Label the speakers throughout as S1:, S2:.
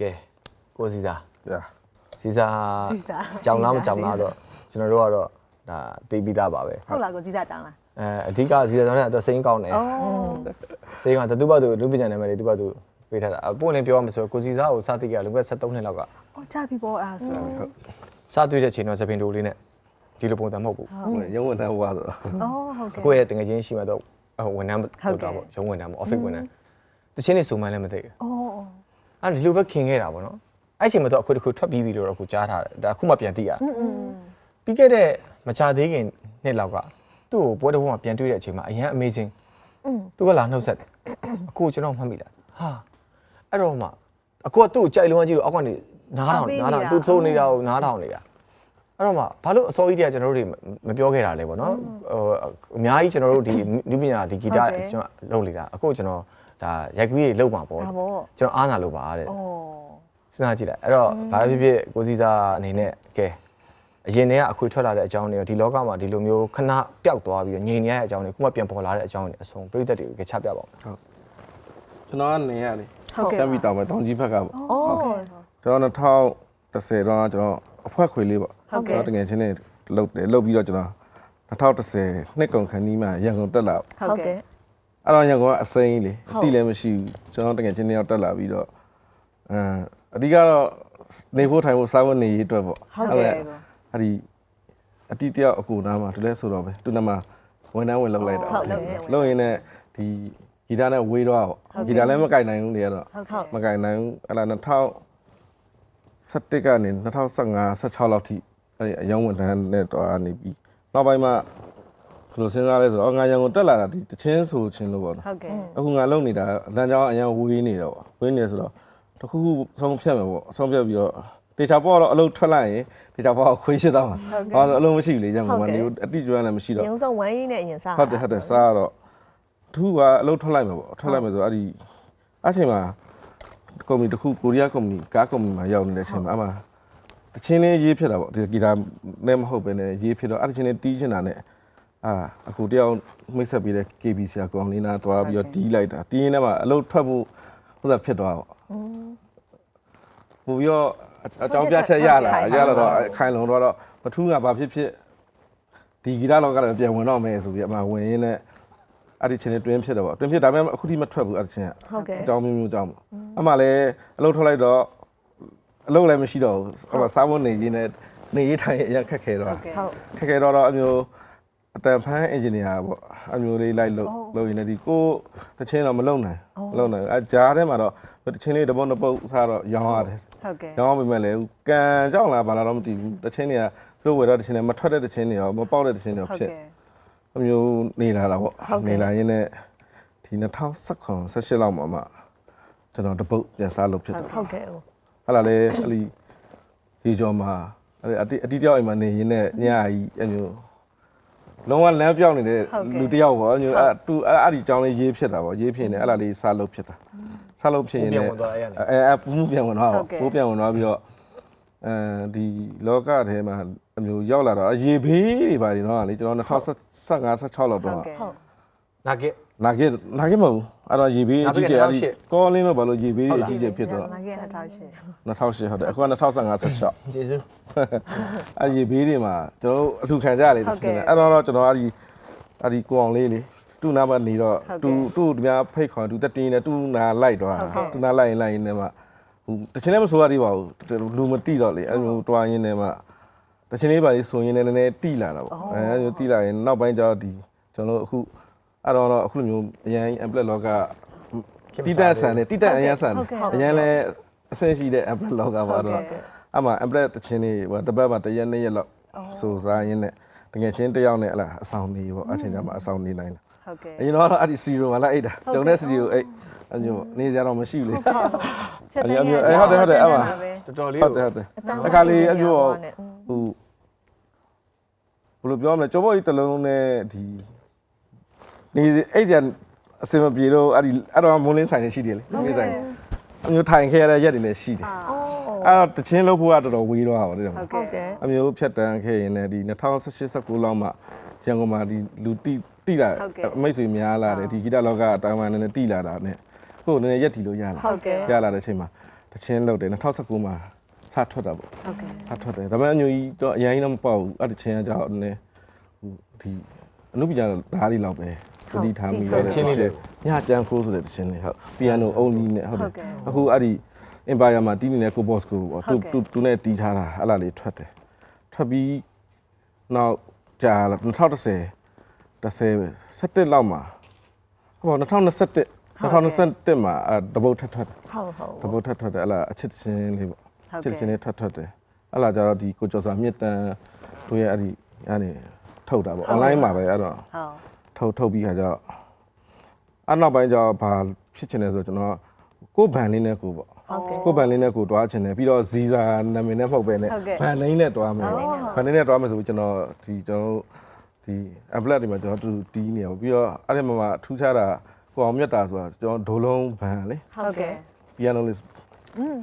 S1: ကဲကိုစီစာ
S2: ရ
S1: စီစာ
S3: စီစာ
S1: ကြောင်လားမ
S3: စီစာ
S1: ကြောင်လားတော့ကျွန်တော်တို့ကတော့ဒါသိပြီးသားပါပဲ
S3: ဟုတ်လားကိုစီစာကြောင်းလား
S1: အဲအဓိကစီစာကြောင့်လည်းအတော့စိမ်းကောင်းတယ်
S3: အော်
S1: စိမ်းကတူပါတူလူပညာနာမည်လေးတူပါတူပေးထားတာအပွင့်လင်းပြောရမယ်ဆိုတော့ကိုစီစာကိုစသိကြလုံခဲ့73နှစ်လောက်က
S3: အော်ကြပြီပေါ့အဲ့ဒါဆိုတော့
S1: စတွေ့တဲ့ချိန်တော့စပင်တိုလေးနဲ့ဒီလိုပုံစံမဟုတ်ဘူး
S2: ရုံးဝန်ထမ်းဘွားဆိုတော့
S3: အော်ဟုတ်ကဲ့
S1: ကိုယ့်ရဲ့တငယ်ချင်းရှိမှတော့ဟိုဝန်ထမ်းလုပ်တာပေါ့ရုံးဝန်ထမ်းပေါ့ office ဝန်ထမ်းတချင်းလေးစုံမှန်းလည်းမသိဘူး
S3: အော်
S1: အဲ့ဒီလိုပဲခင်ခဲ့တာပေါ့နော်အဲ့ချိန်မှာတော့အခုတခုထွက်ပြီးပြီလို့တော့အခုကြားထားတယ်ဒါအခုမှပြန်သိရတယ်ပြီးခဲ့တဲ့မချသေးခင်နှစ်လောက်ကသူ့ကိုပွဲတစ်ခုမှပြန်တွေ့တဲ့အချိန်မှာအရင် amazing သူကလာနှုတ်ဆက်တယ်အခုကျွန်တော်မှတ်မိလားဟာအဲ့တော့မှအခုကသူ့ကိုကြိုက်လုံးကြည့်လို့အောက်ကနေနားထောင်နားထောင်သူသုံးနေတာကိုနားထောင်နေတာအဲ့တော့မှဘာလို့အစောကြီးတည်းကကျွန်တော်တို့တွေမပြောခဲ့တာလဲပေါ့နော်ဟိုအများကြီးကျွန်တော်တို့ဒီနုပညာဒီဂီတကျွန်တော်လုပ်နေတာအခုကျွန်တော် ဒါရိုက်ကူးရေးလုပ်မှာပေါ့
S3: ဒါပေါ့
S1: ကျွန်တော်အားနာလို့ပါတဲ့
S3: အော်
S1: စဉ်းစားကြည့်လိုက်အဲ့တော့ဘာဖြစ်ဖြစ်ကိုစီစာအနေနဲ့ကဲအရင်တည်းကအခွေထွက်လာတဲ့အကြောင်းတွေရောဒီလောကမှာဒီလိုမျိုးခဏပျောက်သွားပြီးတော့ငြိမ်နေရတဲ့အကြောင်းတွေခုမှပြန်ပေါ်လာတဲ့အကြောင်းတွေအဆုံးပြိသက်တွေကိုချပြပါဦး
S2: ကျွန်တော်ကနေရလေတမ်းပြီးတောင်ပဲတောင်ကြီးဘက်ကပေါ့
S3: အော်
S2: ကျွန်တော်2010တော့ကျွန်တော်အဖွဲခွေလေးပေါ့
S3: ဟုတ်ကဲ့
S2: တကယ်ချင်းနေလုတ်တယ်လုတ်ပြီးတော့ကျွန်တော်2010နှစ်ကုန်ခန်းကြီးမှာရန်ကုန်တက်လာ
S3: ဟုတ်ကဲ့
S2: အဲ့တော့ရန်ကုန်ကအစိမ်းလေအတိလည်းမရှိဘူးကျွန်တော်တကယ်ချင်းနေရောက်တက်လာပြီးတော့အမ်အဓိကတော့နေဖို့ထိုင်ဖို့စားဖို့နေရေးအတွက်ပေါ့
S3: ဟုတ်ကဲ့
S2: အဲ့ဒီအတိတယောက်အကူနားမှာသူလည်းဆိုတော့ပဲသူနားမှာဝန်ထမ်းဝင်လောက်လိုက်တာ
S3: ဟုတ်လုပ်ရင်
S2: လုပ်ရင်လည်းဒီဂီတနဲ့ဝေးတော့ပေါ့ဂီတလည်းမကင်နိုင်ဘူးလေအဲ့တော့
S3: ဟုတ်ကဲ့
S2: မကင်နိုင်ဘူးအဲ့ဒါ2017ကနေ2015 16လောက်ထိအဲ့ဒီအယောင်းဝန်ထမ်းနဲ့တော့နေပြီးနောက်ပိုင်းမှာ ဘယ်လိုစဉ်းစားလဲဆိုတော့ငါရန်ကုန်တက်လာတာဒီတချင်းဆိုချင်းလို့ပေါ့နော်
S3: ဟုတ်ကဲ့
S2: အခုငါလုံနေတာလမ်းကြောင်းအရင်ဝေးနေတော့ဝေးနေဆိုတော့တခုခုဆုံးဖြတ်မယ်ပေါ့ဆုံးဖြတ်ပြီးတော့တေချာပေါ့တော့အလုပ်ထွက်လိုက်ရင်တေချာပေါ့ခွေးရှိတော့မှာဘာလို့အလုပ်မရှိဘူးလေရန်ကုန်မှာနေအတိကျွမ်းလည်းမရှိတော့
S4: ရုံးဆုံးဝမ်းရင်းနဲ့အရင်စား
S2: ဟုတ်တယ်ဟုတ်တယ်စားတော့သူကအလုပ်ထွက်လိုက်မှာပေါ့ထွက်လိုက်မှာဆိုအဲ့ဒီအဲ့ချိန်မှာကုမ္ပဏီတစ်ခုကိုရီးယားကုမ္ပဏီကားကုမ္ပဏီမှာရောက်နေတဲ့အချိန်မှာအမှတချင်းလေးရေးဖြစ်တာပေါ့ဒီဂီတာနဲ့မဟုတ်ပဲနဲ့ရေးဖြစ်တော့အဲ့တချင်းလေးတီးချင်တာနဲ့ အာအခုတယောက်မိတ်ဆက်ပြီးတဲ့ KB ဆရာကောင်လေးနာတွားပြီးတော့တီးလိုက်တာတီးရင်းထဲမှာအလုပ်ထွက်ဖို့ဟိုသာဖြစ်သွားပေါ့ဟိုပြီးတော့အကြောင်းပြချက်ရလာရလာတော့ခိုင်လုံတော့မထူးကဘာဖြစ်ဖြစ်ဒီဂီတလောကလည်းပြန်ဝင်တော့မယ်ဆိုပြီးအမှဝင်ရင်းနဲ့အဲ့ဒီချင်းလေးတွင်းဖြစ်တယ်ပေါ့တွင်းဖြစ်ဒါပေမဲ့အခုထိမထွက်ဘူးအဲ့ဒီချင်းက
S4: ဟုတ်ကဲ့
S2: အကြောင်းမျိုးမျိုးကြောင်းပေါ့အမှလည်းအလုပ်ထွက်လိုက်တော့အလုပ်လည်းမရှိတော့ဘူးအမှစားဖို့နေရင်းနဲ့နေရေးထိုင်အရင်ခက်ခဲတော့
S3: ဟုတ်ကဲ့
S4: ဟုတ်
S2: ခက်ခဲတော့တော့အမျိုး အတန်ဖန်းအင်ဂျင်နီယာပေါ့အမျိုးလေးလိုက်လို့လုပ်ရင်းနဲ့ဒီကိုတချင်းတော့မလုံနိုင်မလုံနိုင်အကြားထဲမှာတော့တချင်းလေးတပုတ်နှစ်ပုတ်စားတော့ရောင်းရတယ်
S3: ဟုတ်ကဲ့
S2: ရောင်းပေမဲ့လည်းကန်ကြောက်လာဘာလာတော့မသိဘူးတချင်းတွေကသူတို့ဝယ်တော့တချင်းတွေမထွက်တဲ့တချင်းတွေရောမပေါက်တဲ့တချင်းတွေရော
S3: ဟုတ်
S2: ဖြစ်
S3: ကဲ့
S2: အမျိုးနေလာတာပေါ့နေလာရင်းနဲ့ဒီ2019 18လောက်မှာမှကျွန်တော်တပုတ်ပြန်စားလို့ဖြစ်တယ်
S4: ဟုတ်ကဲ့ဟို
S2: ဟာလာလေအလီဒီကြောမှာအဲ့အတိအတိတယောက်အိမ်မှာနေရင်းနဲ့ညကြီးအမျိုး လုံးဝလမ်းပြောင်းနေတဲ့လူတယောက်ပေါ့အမျိုးအဲ့သူအဲ့အဲ့ဒီကြောင်းလေးရေးဖြစ်တာပေါ့ရေးဖြစ်နေအဲ့လာလေးစားလို့ဖြစ်တာစားလို့ဖြစ်ရင်လည်းအဲအဲပူးမှုပြန်ဝင်သွားပေါ့ပူးပြန်ဝင်သွားပြီးတော့အဲဒီလောကထဲမှာအမျိုးရောက်လာတော့ရေဘေးတွေပါနေတော့လေကျွန်တော်2015 16လောက်
S3: ဟု
S2: တော့
S3: တ်ကဲ့
S1: နာကစ်
S2: နာဂစ်နာဂစ်မဟုတ်ဘူးအဲ့တော့ရေဘေးအကြီးကျယ်အဲ့ဒီ
S1: 2008
S2: ကောလင်းလို့ဘာလို့ရေဘေးအကြီးကျယ်ဖြစ်တော့
S3: နာဂက်2008
S2: 2008ဟုတ်တယ်အခုက2015 16
S1: ကျေးဇူး
S2: အဲ့ဒီဘေးတွေမှာကျွန်တော်တို့အထူခံကြရတယ်ဒီစနေအဲ့တော့တော့ကျွန်တော်အဲ့ဒီအဲ့ဒီကိုအောင်လေးလေသူ့နားမှာနေတော့သူသူ့ဒီများဖိတ်ခေါ်သူတက်တင်းနေသူ့နားလိုက်တော့သူ့နားလိုက်ရင်လိုက်ရင်လည်းမှဟိုတချင်လည်းမဆိုရသေးပါဘူးလူမတိတော့လေအဲ့လိုတွားရင်းနဲ့မှတချင်လေးပါလေးဆိုရင်လည်းနည်းနည်းတိလာတာပေါ့အဲအဲ့လိုတိလာရင်နောက်ပိုင်းကျတော့ဒီကျွန်တော်တို့အခု အဲ့တော့တော့အခုလိုမျိုးအရန် amplet လောကတိတက်ဆန်တယ်တိတက်အရန်ဆန်တယ်အရန်လည်းအဆင်ရှိတဲ့ amplet လောကပါတော့အမှ amplet တချင်းလေးဟိုတပတ်မှာတစ်ရက်နှစ်ရက်လောက်စူစားရင်းနဲ့တကယ်ချင်းတစ်ယောက်နဲ့အလားအဆောင်နေပေါ့အချိန်ကျမှအဆောင်နေနိုင်တာ
S3: ဟုတ်ကဲ့
S2: အရင်တော့အဲ့ဒီစီရိုမှာလာအိတ်တာကျုံတဲ့စီရိုအိတ်အညိုနေကြတော့မရှိဘူးလေ
S3: ချက်တ
S2: အ
S3: င်း
S2: မျိုး
S3: ရဲ့
S2: အဲ့ဟုတ်တယ်ဟုတ်တယ်အဲ့မှာ
S1: တော်တော်လေး
S2: ဟုတ်တယ်ဟုတ်တယ်အခါလေးအမျိုးဟိုဘယ်လိုပြောမလဲကျောဘောကြီးတစ်လုံးနဲ့ဒီ နေအိတ်ကြအစင်မပြေတော့အဲ့ဒီအဲ့တော့မွန်းလင်းဆိုင်နေရှိတယ်လေမွန်းလင်းဆိုင်အမျိုးထိုင်ခဲ့ရတဲ့ရက်တွေလည်းရှိတယ်
S4: အော်
S2: အဲ့တော့တချင်းလို့ဖို့ကတော်တော်ဝေးတော့ပါတော့
S3: ဟုတ်
S4: ဟုတ်
S3: ကဲ့
S4: ကဲ့
S2: အမျိုးဖြတ်တန်းခဲ့ရင်လည်းဒီ2018 19လောက်မှရန်ကုန်မှာဒီလူတိတိလာအမိတ်ဆွေများလာတယ်ဒီဂီတလောကအတိုင်းဝမ်နဲ့တိလာတာနဲ့ကိုယ်နည်းနည်းရက်တီလို့ရလာ
S4: ဟုတ်ကဲ့
S2: ရလာတဲ့အချိန်မှာတတချင်းလုပ်တယ်2019မှာစထွက်တာပေါ့
S3: ဟုတ်ကဲ့
S2: စထွက်တယ်ဒါပေမဲ့အညူကြီးတော့အရင်ကြီးတော့မပေါ့ဘူးအဲ့တချင်းကကြောက်နည်းဟိုဒီအနုပညာဓာတ်လေးလောက်ပဲ သတိထားမိတော့ညချမ်းခိုးဆိုတဲ့တချင်းလေးဟုတ်ပီယန်နို only နဲ့ဟုတ်တယ်အခုအဲ့ဒီ Empire မှာတီးနေတဲ့ကို boss ကိုပေါ့သူသူသူနဲ့တီးထားတာအဲ့လားလေးထွက်တယ်ထွက်ပြီးနောက်ကြာလာ2010 10 17လောက်မှာဟော2021 2021မှာအဲတပုတ်ထပ်ထွက်တယ်
S4: ဟုတ်ဟုတ်
S2: တပုတ်ထပ်ထွက်တယ်အဲ့လားအချစ်ချင်းလေးပေါ့
S3: ဟုတ်
S2: ချစ်
S3: ကဲ့
S2: ချင်းလေးထွက်ထွက်တယ်အဲ့လားကျတော့ဒီကိုကျော်စာမြင့်တန်တို့ရဲ့အဲ့ဒီအဲ့ဒီထုတ်တာပေါ့ online မှာပဲအဲ့တော့
S3: ဟုတ်
S2: ထုတ်ထုတ်ပြီးခါကျတော့အဲ့နောက်ပိုင်းကျတော့ဘာဖြစ်ချင်လဲဆိုတော့ကျွန်တော်ကိုယ်ဘန်လေးနဲ့ကိုပေါ့
S4: ဟုတ်ကဲ့
S2: ကိုယ်ဘန်လေးနဲ့ကိုတွားချင်တယ်ပြီးတော့ဇီဇာနာမည်နဲ့မဟုတ်ပဲနဲ့
S3: ဟုတ်ကဲ့
S2: ဘန်လိန်းနဲ့တွားမယ်ဘန်လိန်းနဲ့တွားမယ်ဆိုပြီးကျွန်တော်ဒီကျွန်တော်တို့ဒီ applet တွေမှာကျွန်တော်တူတီးနေရပါပြီးတော့အဲ့ဒီမှာမှထူးခြားတာကိုအောင်မြတ်တာဆိုတာကျွန်တော်ဒိုလုံးဘန်လေ
S3: ဟုတ်ကဲ့
S2: piano list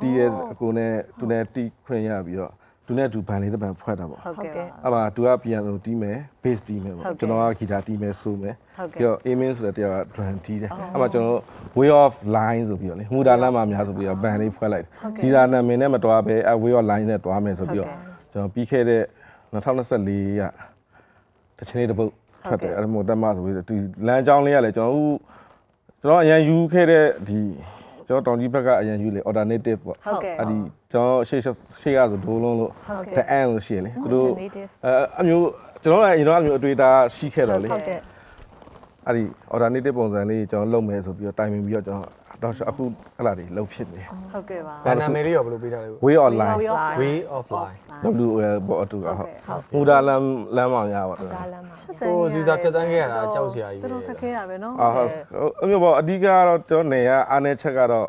S2: တီးရဲ့အကိုနဲ့သူနဲ့တီးခွင့်ရပြီးတော့ သူနဲ့သူဘန်လေးတစ်ဘန်ဖွဲ့တာပေါ့
S3: ဟုတ်ကဲ့
S2: အဲ့မှာသူက piano တီးမယ် bass တီးမယ်ပေါ့
S3: ဟုတ်ကဲ့
S2: ကျွန်တော်က guitar တီးမယ်ဆိုမယ်
S3: ဟုတ်ကဲ့
S2: ပြီးတော့ aiming ဆိုတဲ့တရားက drum တီးတယ်အဲ့မှာကျွန်တော် way of line ဆိုပြီးတော့လေမူဒါလမ်းမှာများဆိုပြီးတော့ band လေးဖွဲ့လိုက်တယ်ဒီစာနာမည်နဲ့မတွားပဲအ way of line နဲ့တွားမယ်ဆိုပြီးတော့ကျွန်တော်ပြီးခဲ့တဲ့2024ကတချင်လေးတစ်ပုတ်ထွက်တယ်အဲ့ဒါမို့တက်မဆိုပြီးတော့ဒီလမ်းကြောင်းလေးကလည်းကျွန်တော်တို့ကျွန်တော်အရင်ယူခဲ့တဲ့ဒီ ကျွန်တော်တောင်ကြီးဘက်ကအရင်ယူလေ alternative ပေါ့
S3: ဟုတ်ကဲ့
S2: အဲ့ဒီကျွန်တော်ရှေ့ရှေ့ကဆိုဒိုးလုံးလို့
S3: ဟုတ်ကဲ့
S2: the end လို့ရှိရလေသူတို့
S4: alternative
S2: အဲအမျိုးကျွန်တော်လည်းအရင်တော့အမျိုးအတွေ့အတာရှိခဲ့တော့လေ
S4: ဟုတ်ကဲ့
S2: အဲ့ဒီ alternative ပုံစံလေးကျွန်တော်လုပ်မယ်ဆိုပြီးတော့တိုင်ပင်ပြီးတော့ကျွန်တော် တော့အခုအဲ့လာတွေလုပ်ဖြစ်နေ
S3: ဟုတ်ကဲ့ပါ
S1: ဘန်နာမည်လေးရောဘယ်လိုပေးထားလဲ
S2: way online
S1: way of life
S2: W ဘောအတူဟုတ်
S4: ဟုတ်
S2: မူဒါလမ်းလမ်းမောင်ရပါတော့
S4: ဒါလမ်းမှာ
S1: ကိုစီစာဖြတ်တန်းခဲ့ရတာကြောက်စရာကြီး
S3: တော်တော်ခက်ခဲတာပဲနော်
S2: အာဟုတ်အမျိုးပေါ့အဓိကတော့ကျွန်တော်နေရအားနေချက်ကတော့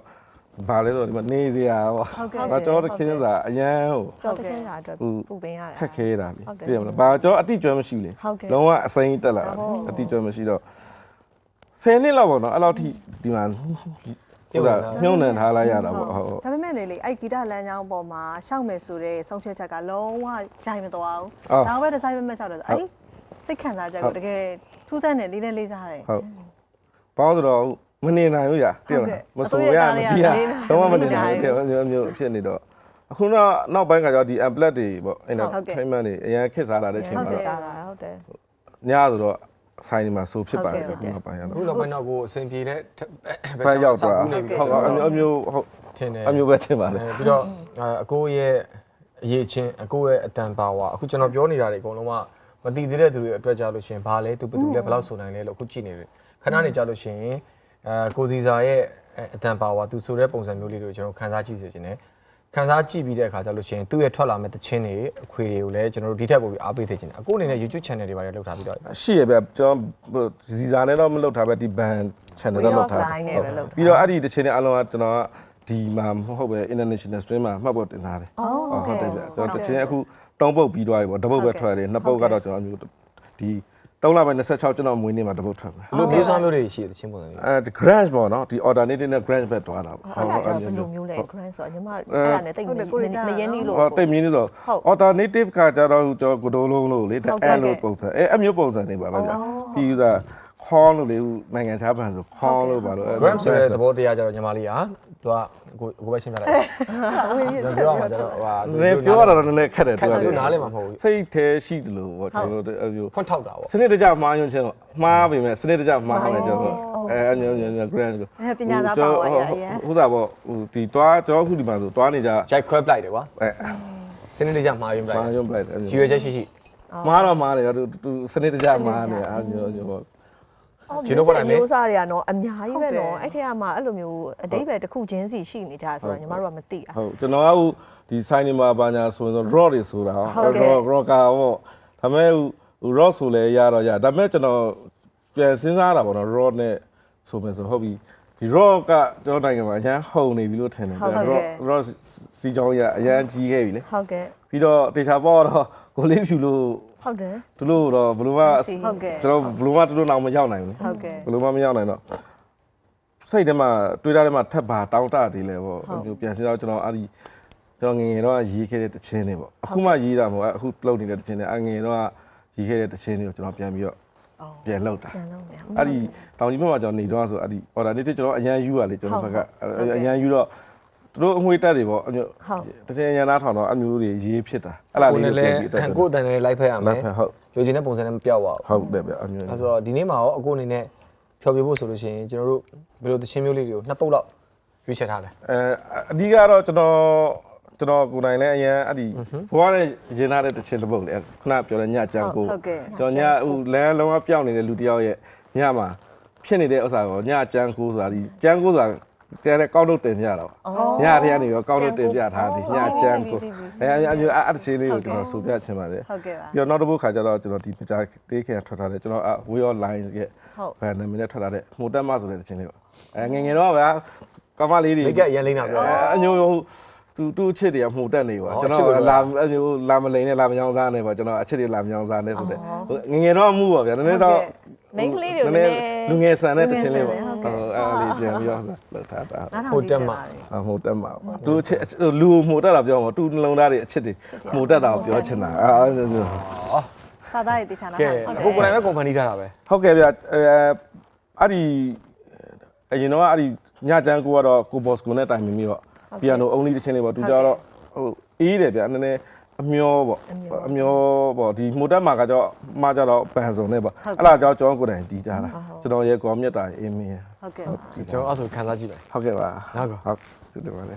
S2: ဘာလဲဆိုတော့ဒီမှာနေစရာပေါ့
S3: ဟုတ်ကဲ့
S2: ဒါကျွန်တော်တို့ခင်းစားအရန်ဟို
S4: ကျော်တခင်စာအတွက်ပူပင်ရတယ်
S2: ခက်ခဲတာလေ
S4: ဟုတ်ကဲ့
S2: သိရမလားဘာကျွန်တော်အတိကျွမ်းမရှိလေ
S4: ဟုတ်ကဲ့
S2: လုံးဝအစိမ်းတက်လာတာလေအတိကျွမ်းမရှိတော့10နှစ်လောက်ပေါ့နော်အဲ့လောက်ထိဒီမှာ ဟုတ်တာညှို့နှံထားလိုက်ရတာပေါ့ဟုတ်ဟုတ်
S3: ဒါပေမဲ့လေလေအဲ့ဂီတလမ်းကြောင်းပေါ်မှာရှောက်မယ်ဆိုတဲ့ဆုံးဖြတ်ချက်ကလုံးဝရိုက်မသွားဘူး
S2: အော်
S3: ဒါပဲဒီဇိုင်းပဲမရှောက်တယ်ဆိုအဲ့စိတ်ခံစားချက်ကိုတကယ်ထူးဆန်းတယ်လေးလေးလေးစားတယ်
S2: ဟုတ်ဘောင်းဆိုတော့မနေနိုင်ဘူးကြာတည်မ
S3: ဟုတ်ကဲ့
S2: လားမဆိုရမတီးရ
S3: အစိုးရသားတွေက
S2: တော့မ
S3: မ
S2: နေ
S3: နေနို
S2: နိုင်
S3: င်ဘူး
S2: ဘူးတဲ့မျိုးမျိုးဖြစ်နေတော့အခုတော့နောက်ပိုင်းကကြောဒီ amplet တွေပေါ့အဲ့တော့
S3: ဟုတ်ကဲ့
S2: treatment တွေအရင်ခက်စားလာတဲ့ချိန်
S4: ဟုတ်
S2: မှာ
S4: ကဲ့စားတာဟုတ်တယ်
S2: ညဆိုတော့ ဆိုင်ဒီမှာဆိုဖြစ်ပါတယ်
S3: ဟုတ်
S2: အခု
S3: ကဲ့
S2: နောက်ပိုင်းကတော့
S1: အခုနောက်ပိုင်းတော့ကိုအဆင်ပြေတဲ့
S2: ဘက်ရောက်သွား
S1: ကူးနေပြီ
S2: ဟုတ်ကအမျိုးအမျိုးဟုတ်
S1: ထင်တယ်
S2: အမျိုးပဲထင်ပါလေ
S1: အဲပြီးတော့အဲအကိုရဲ့အရေးချင်းအကိုရဲ့အတန်ပါဝါအခုကျွန်တော်ပြောနေတာတွေအကုန်လုံးကမတည်သေးတဲ့သူတွေအတွက်ကြလို့ရှရင်ဘာလဲသူဘယ်သူလဲဘယ်လောက်ဆိုနိုင်လဲလို့အခုကြည့်နေတယ်ခဏနေကြလို့ရှရင်အဲကိုစီစာရဲ့အတန်ပါဝါသူဆိုတဲ့ပုံစံမျိုးလေးတွေကိုကျွန်တော်ခန်းစားကြည့်စေချင်တယ် ခန်းစားကြည့်ပြီးတဲ့အခါကျလို့ရှရင်သူ့ရဲ့ထွက်လာမဲ့တခြင်းတွေအခွေတွေကိုလည်းကျွန်တော်တို့ဒီထက်ပိုပြီးအားပေးစေချင်တယ်အကိုအနေနဲ့ YouTube channel တွေပါတယ်လောက်ထားပြီးတော့
S2: ရှိရပဲကျွန်တော်ဇီဇာနဲ့တော့မလုပ်ထားပဲဒီ band channel တော့လုပ်ထား
S4: Way of Line နဲ့ပဲလုပ်ထား
S2: ပြီးတော့အဲ့ဒီတစ်ချိန်နဲ့အလုံးကကျွန်တော်ကဒီမှာမဟုတ်ပဲ international stream မှာမှတ်ဖို့တင်ထားတယ်
S3: အော်
S2: ဟုတ်တယ်ဗျကျွန်တော်တစ်ချိန်အခုတုံးပုတ်ပြီးသွားပြီပေါ့တပုတ်ပဲထွက်တယ်နှစ်ပုတ်ကတော့ကျွန်တော်အမျိုးဒီ 3လပိုင်း26ကျွန်တော်မွေးနေ့မှာတပုတ်ထွက်မယ်
S1: ဘယ်လိုမျိုးစားမျိုးတွေရှိတယ်တခြင်းပုံစံတွေ
S2: အဲ grant ပေါ့နော်ဒီ alternative နဲ့ grant ပဲတွားတာပေါ့
S4: အဲ့ဒါကြောင့်ဘယ်လိုမျိုးလဲ grand ဆိုတော့ညီမအဲ့ဒါနဲ့တိတ်မရင်းနှီးလို့
S2: ဟောတိတ်မြင်းလို့ alternative ကကြတော့ကျွန်တော်ကိုတိုးလုံးလို့လေအဲ့လိုပုံစံအဲအမျိုးပုံစံနေပါပဲဗျဒီ user call လို့လေနိုင်ငံခြားဘန်ဆို call လို့ပါလို့
S1: gram ဆိုတဲ့သဘောတရားကြတော့ညီမလေးဟာ သူကကိုကိုပဲရှင်းပြလိုက်တယ်
S3: ဝင်ရ
S1: ကျွန်
S3: ချက်
S1: တော်ပြောရမှာကျတော့ဟာ
S2: နည်းပြောရတော့လည်းခက်တယ်သူက
S1: သူနားလည်းမဟုတ်ဘူး
S2: စိတ်แท้ရှိတယ်လို့ပေါ့ကျွန်တော်တို့အမျိုး
S1: ဖွင့်ထောက်တာပေါ့
S2: စနစ်တကျမှားယွန်းချင်းမှားပြီမဲ့စနစ်တကျမှားမယ်ကျွန်တော်အဲအမျိုးမျိုး grant ကို
S3: အဲပညာသားပါဝါရအရင်
S2: ဟုတ်တာပေါ့ဟိုဒီတွားကျွန်တော်အခုဒီမှာဆိုတွားနေကြ
S1: ရိုက်ခွဲပလိုက်တယ်ကွာ
S2: အဲ
S1: စနေတကျမှားရင်ပလိုက်
S2: မှားယွန်းပလိုက်တယ်
S1: ရွှေချက်ရှိရှိ
S2: မားတော့မားတယ်သူသူစနစ်တကျမားတယ်အားမျိုးမျိုးပေါ့
S4: မျိုးစားတွေကတော့အများကြီးပဲနော်အဲ့ထက်ကမှအဲ့လိုမျိုးအတိတ်ပဲတစ်ခုချင်းစီရှိနေကြဆိုတော့ညီမတို့ကမသိอ่ะ
S2: ဟုတ်ကျွန်တော်ကဒီဆိုင်နေမှာဘာညာဆိုရင် raw တွေဆိုတာ raw raw ကာပေါ့ဒါပေမဲ့ raw ဆိုလဲရတော့ရဒါပေမဲ့ကျွန်တော်ပြန်စဉ်းစားတာပေါ့နော် raw နဲ့ဆိုမယ်ဆိုဟုတ်ပြီဒီ raw ကကျွန်တော်နိုင်ငံမှာအရန်ဟုန်နေပြီလို့ထင်တယ် raw raw စီကြောင်းရအရန်ကြီးခဲ့ပြီလေ
S4: ဟုတ်ကဲ့
S2: ပြီးတော့တေချာပေါ့တော့ကိုလေးဖြူလို့
S4: ဟုတ်တယ်
S2: သူတို့တော့ဘလို့မှ
S3: ဟုတ်ကဲ့
S2: ကျွန်တော်ဘလို့မှသူတို့နောက်မရောက်နိုင်ဘူး
S3: ဟုတ်ကဲ့
S2: ဘလို့မှမရောက်နိုင်တော့စိတ်ထဲမှာတွေးတာထဲမှာထပ်ပါတောင်းတသေးလဲပေါ့မျိုးပြန်စဉ်းစားကျွန်တော်အဲ့ဒီကျွန်တော်ငငယ်တော့ရေးခဲ့တဲ့တခြင်းတွေပေါ့အခုမှရေးတာမဟုတ်အခုလုပ်နေတဲ့တခြင်းတွေအငငယ်တော့ရေးခဲ့တဲ့တခြင်းတွေကိုကျွန်တော်ပြန်ပြီးတော့ပြန်လောက်တာ
S4: ပြန်လုပ်မယ်
S2: အဲ့ဒီတောင်ကြီးဘက်မှာကျွန်တော်နေတော့ဆိုအဲ့ဒီ order နေ့ကျွန်တော်အရန်ယူရလေကျွန်တော်ဘက်ကအရန်ယူတော့ သူတို့အငွေတက်တွေပေါ့အမျိုး
S4: ဟုတ်
S2: တကယ်ရန်သားထောင်တော့အမျိုးတွေရေးဖြစ်တာအဲ့ဒါ
S1: ကို
S2: လေး
S1: ယ်
S2: ကို
S1: နဲ့
S2: ပြင်
S1: လည်း
S2: ပြီးတက်တယ်
S1: ကိုယ်တန်တယ်လိုက်ဖက်ရမယ်
S2: ဟုတ်
S1: လိုချင်တဲ့ပုံစံနဲ့မပြောက်ပါဘူး
S2: ဟုတ်တယ်ဗျအမျိုး
S1: အဲဆိုတော့ဒီနေ့မှာရောအကိုအနေနဲ့ဖြောပြဖို့ဆိုလို့ရှိရင်ကျွန်တော်တို့ဘယ်လိုသချင်းမျိုးလေးတွေကိုနှစ်ပုတ်လောက်ရွေးချယ်ထားလဲ
S2: အဲအဓိကတော့ကျွန်တော်ကျွန်တော်ကိုယ်တိုင်လည်းအရင်အဲ့ဒီဘွားနဲ့ရင်ထားတဲ့တစ်ချက်တစ်ပုတ်လေခုနပြောတဲ့ညကြံကို
S3: ဟုတ်ကဲ့
S2: ကျွန်တော်ညဟိုလမ်းလုံးဝပျောက်နေတဲ့လူတစ်ယောက်ရဲ့ညမှာဖြစ်နေတဲ့ဥစ္စာကိုညကြံကိုဆိုတာဒီကြံကိုဆိုတာ တဲတဲ့ကောက်တော့တင်ပြတာပါညထဲကနေရောကောက်တော့တင်ပြထားတယ်ညကြံကိုအဲအမျိုးအဲ့တစ်ချက်လေးကိုကျွန်တော်ဆိုပြချင်ပါတယ်
S3: ဟုတ်ကဲ့ပါ
S2: ပြီးတော့နောက်တစ်ပုတ်ခါကျတော့ကျွန်တော်ဒီပကြားတေးခင်ထွက်ထားတယ်ကျွန်တော်အ way of line ရဲ့
S4: ဟုတ်
S2: ဘယ်နာမည်နဲ့ထွက်ထားတဲ့မိုတက်မဆိုတဲ့တစ်ချင်းလေးပါအဲငယ်ငယ်တော့ဗျာကမလေးတွေ
S1: မိတ်ကအရင်လိမ့်တာပြော
S2: အဲအညိုသူသူအချစ်တွေကမှုတက်နေပါ
S1: ဟော
S2: ကျွန်
S1: အချစ်
S2: တော်
S1: ကို
S2: လာအညိုလာမလိန်နဲ့လာမယောင်းစားနေပါကျွန်တော်အချစ်တွေလာမယောင်းစားနေဆိုတဲ့ငယ်ငယ်တော့မှုပါဗျာနည်းနည်းတော့
S4: မိန်းကလေးတွေကိုနည်းနည်း
S2: လူငယ်ဆန်တဲ့တစ်ချင်းလေးပါ
S3: လူငယ်ဆန်တဲ့
S2: ဟုတ်အဲ့လေးပြန်ပြီးတော့လောက်ထားတာ
S3: နားထောင်
S1: ဟို
S3: ကြည့်
S1: တက်
S3: ချင်
S1: မှာ
S3: ပါတယ်
S2: အမှုတက်မှာသူအချစ်လူမှုတက်တာပြောမှာသူနှလုံးသားတွေအချစ်တွေမှုတက်တာကိုပြောချင်တာအဲ
S3: စာသားတွေတေချာနား
S1: ကဲ
S3: ထောင်
S1: အကိုကိုယ်တိုင်ပဲကွန်ပဏီထားတာပဲ
S2: ဟုတ်ကဲ့ဗျအဲအဲ့ဒီအရင်တော့အဲ့ဒီညချမ်းကိုကတော့ကိုဘော့စကိုနဲ့တိုင်မီပြီးတော့ပီယိုနိုအုံးလေးတစ်ချင်းလေးပေါ့သူကြတော့ဟိုအေးတယ်ဗျနည်းနည်း အမျောပေါ့အမျောပေါ့ဒီမိုတက်မှာကကြောမှာကြတော့ပန်စုံနဲ့ပေါ့အဲ့ဒါကြောင့်ကျွန်တော်ကိုယ်တိုင်တီးကြတာကျွန်တော်ရဲ့ကောမြတ်တာအေးမင်း
S3: ဟုတ်ကဲ့ပါ
S1: ကျွန်တော်အဲ့ဆိုခန်းစားကြည့်မယ်
S2: ဟုတ်ကဲ့ပါ
S1: ဟုတ်ကဲ့
S2: ဟုတ်စစ်တယ်ပါလေ